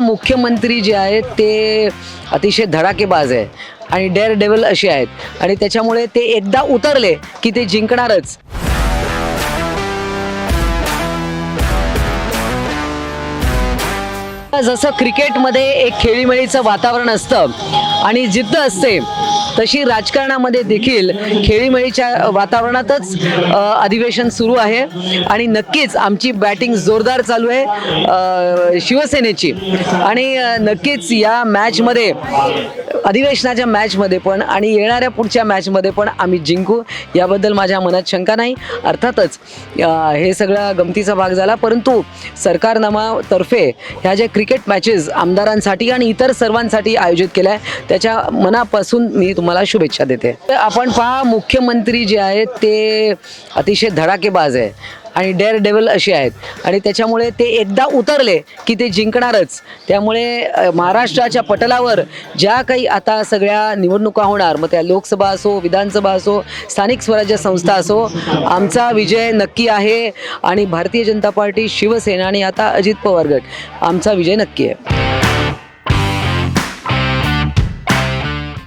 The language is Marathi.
मुख्यमंत्री जे आहेत ते अतिशय धडाकेबाज आहे आणि डेअर डेव्हल असे आहेत. आणि त्याच्यामुळे ते एकदा उतरले की ते जिंकणारच. जसं क्रिकेटमध्ये एक खेळीमेळीचं वातावरण असतं आणि जिद्द असते तशी राजकारणामध्ये देखील खेळीमेळीच्या वातावरणातच अधिवेशन सुरू आहे. आणि नक्कीच आमची बॅटिंग जोरदार चालू आहे शिवसेनेची. आणि नक्कीच या मॅचमध्ये अधिवेशनाच्या मॅचमध्ये पण आणि येणाऱ्या पुढच्या मॅचमध्ये पण आम्ही जिंकू. याबद्दल माझ्या मनात शंका नाही. अर्थातच हे सगळा गमतीचा भाग झाला. परंतु सरकारनामातर्फे ह्या ज्या क्रिकेट मॅचेस आमदारांसाठी आणि इतर सर्वांसाठी आयोजित केल्या आहे त्याच्या मनापासून मी तुम्हाला शुभेच्छा देते. तर आपण पहा मुख्यमंत्री जे आहेत ते अतिशय धडाकेबाज आहे आणि डेअर डेव्हल असे आहेत. आणि त्याच्यामुळे ते एकदा उतरले की ते जिंकणारच. त्यामुळे महाराष्ट्राच्या पटलावर ज्या काही आता सगळ्या निवडणुका होणार मग त्या लोकसभा असो विधानसभा असो स्थानिक स्वराज्य संस्था असो आमचा विजय नक्की आहे. आणि भारतीय जनता पार्टी शिवसेना आणि आता अजित पवार गट. आमचा विजय नक्की आहे.